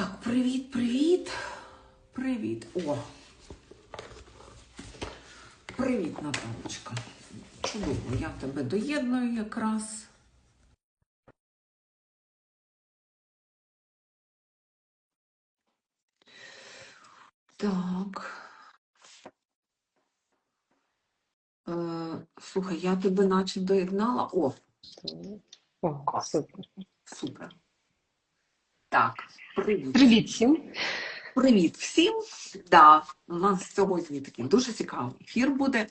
Так, привіт, привіт. Привіт. О. Привіт, Наталочка. Чудово, я тебе доєдную якраз. Так. Е, слухай, я тебе наче доєднала. О, О, супер. супер. Так, привіт. Привіт всім. Привіт всім. Да, у нас сьогодні такий дуже цікавий ефір буде.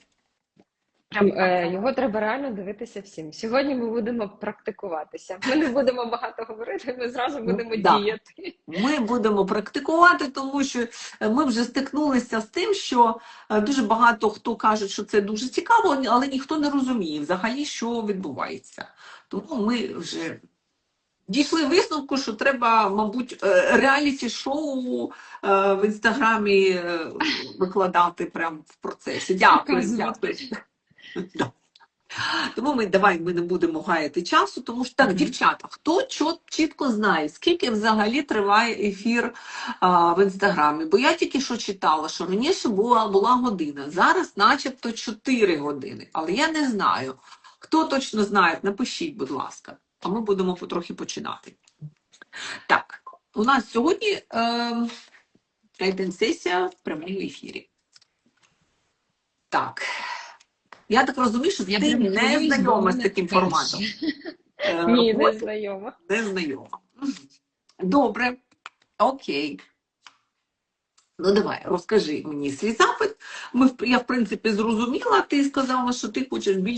Прям е, його треба реально дивитися всім. Сьогодні ми будемо практикуватися. Ми не будемо багато говорити, ми зразу будемо Ну, да. діяти. Ми будемо практикувати, тому що е, ми вже стикнулися з тим, що е, дуже багато хто каже, що це дуже цікаво, але ніхто не розуміє взагалі, що відбувається. Тому ми вже дійшли висновку, що треба, мабуть, е, реаліті-шоу е, в інстаграмі е, викладати прямо в процесі. Дякую, дякую. Тому ми давай ми не будемо гаяти часу, тому що так, Мгм. дівчата, хто чот, чітко знає, скільки взагалі триває ефір а, в інстаграмі? Бо я тільки що читала, що раніше була, була година, зараз, начебто, 4 години. Але я не знаю. Хто точно знає, напишіть, будь ласка, а ми будемо потрохи починати. Так, у нас сьогодні е, сесія в прямому ефірі. Так. Я так розумію, що Я ти не знайома з таким форматом. Е, Ні, не знайома. не знайома. Добре, окей. Ну, давай, розкажи мені свій запит. Ми, я, в принципі, зрозуміла, ти сказала, що ти хочеш більш